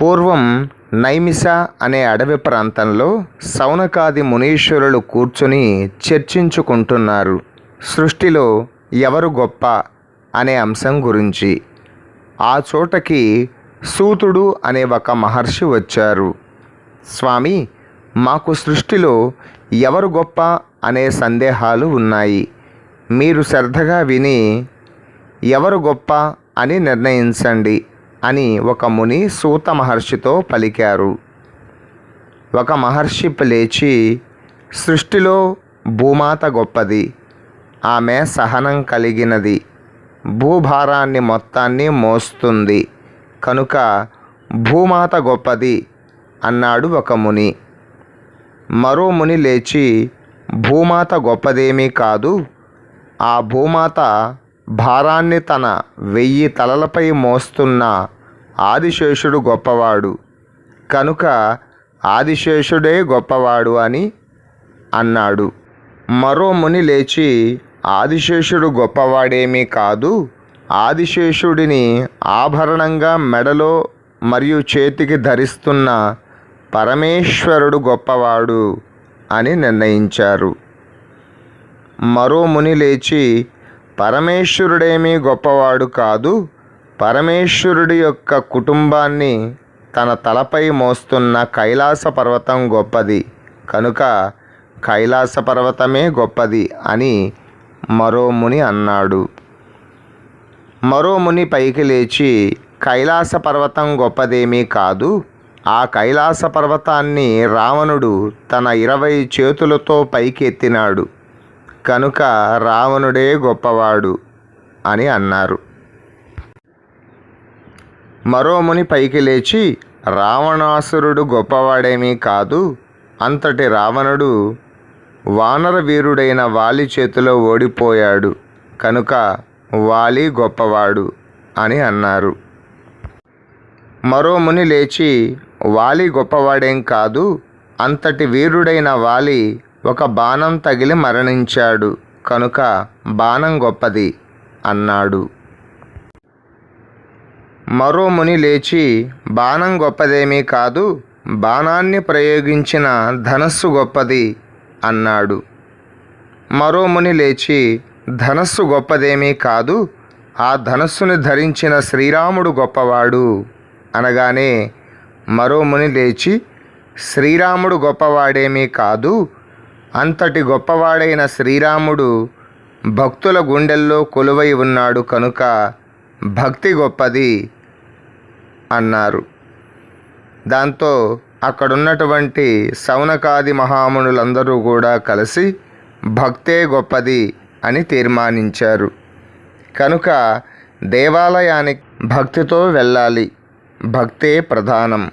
పూర్వం నైమిష అనే అడవి ప్రాంతంలో సౌనకాది మునీశ్వరులు కూర్చుని చర్చించుకుంటున్నారు. సృష్టిలో ఎవరు గొప్ప అనే అంశం గురించి. ఆ చోటకి సూతుడు అనే ఒక మహర్షి వచ్చారు. స్వామి మాకు సృష్టిలో ఎవరు గొప్ప అనే సందేహాలు ఉన్నాయి. మీరు శ్రద్ధగా విని ఎవరు గొప్ప అని నిర్ణయించండి. అని ఒక ముని సూత మహర్షితో పలికారు. ఒక మహర్షి లేచి సృష్టిలో భూమాత గొప్పది. ఆమె సహనం కలిగినది. భూభారాన్ని మొత్తాన్ని మోస్తుంది. కనుక భూమాత గొప్పది అన్నాడు ఒక ముని. మరో ముని లేచి భూమాత గొప్పదేమీ కాదు. ఆ భూమాత భారాన్ని తన వెయ్యి తలలపై మోస్తున్న ఆదిశేషుడు గొప్పవాడు. కనుక ఆదిశేషుడే గొప్పవాడు అని అన్నాడు. మరో ముని లేచి ఆదిశేషుడు గొప్పవాడేమీ కాదు. ఆదిశేషుడిని ఆభరణంగా మెడలో మరియు చేతికి ధరిస్తున్న పరమేశ్వరుడు గొప్పవాడు అని నిర్ణయించారు. మరో ముని లేచి పరమేశ్వరుడేమీ గొప్పవాడు కాదు. పరమేశ్వరుడి యొక్క కుటుంబాన్ని తన తలపై మోస్తున్న కైలాస పర్వతం గొప్పది. కనుక కైలాస పర్వతమే గొప్పది అని మరో ముని అన్నాడు. మరో ముని పైకి లేచి కైలాస పర్వతం గొప్పదేమీ కాదు. ఆ కైలాస పర్వతాన్ని రావణుడు తన ఇరవై చేతులతో పైకెత్తినాడు. కనుక రావణుడే గొప్పవాడు అని అన్నారు. మరో ముని పైకి లేచి రావణాసురుడు గొప్పవాడేమీ కాదు అంతటి రావణుడు వానర వీరుడైన వాలి చేతిలో ఓడిపోయాడు కనుక వాలి గొప్పవాడు అని అన్నారు. మరో ముని లేచి వాలి గొప్పవాడేం కాదు అంతటి వీరుడైన వాలి ఒక బాణం తగిలి మరణించాడు కనుక బాణం గొప్పది అన్నాడు. మరో ముని లేచి బాణం గొప్పదేమీ కాదు బాణాన్ని ప్రయోగించిన ధనస్సు గొప్పది అన్నాడు. మరో ముని లేచి ధనస్సు గొప్పదేమీ కాదు ఆ ధనస్సుని ధరించిన శ్రీరాముడు గొప్పవాడు. అనగానే మరో ముని లేచి శ్రీరాముడు గొప్పవాడేమీ కాదు అంతటి గొప్పవాడైన శ్రీరాముడు భక్తుల గుండెల్లో కొలువై ఉన్నాడు కనుక భక్తి గొప్పది అన్నారు. దాంతో అక్కడున్నటువంటి సౌనకాది మహామునులందరూ కూడా కలిసి భక్తే గొప్పది అని తీర్మానించారు. కనుక దేవాలయానికి భక్తితో వెళ్ళాలి. భక్తే ప్రధానం.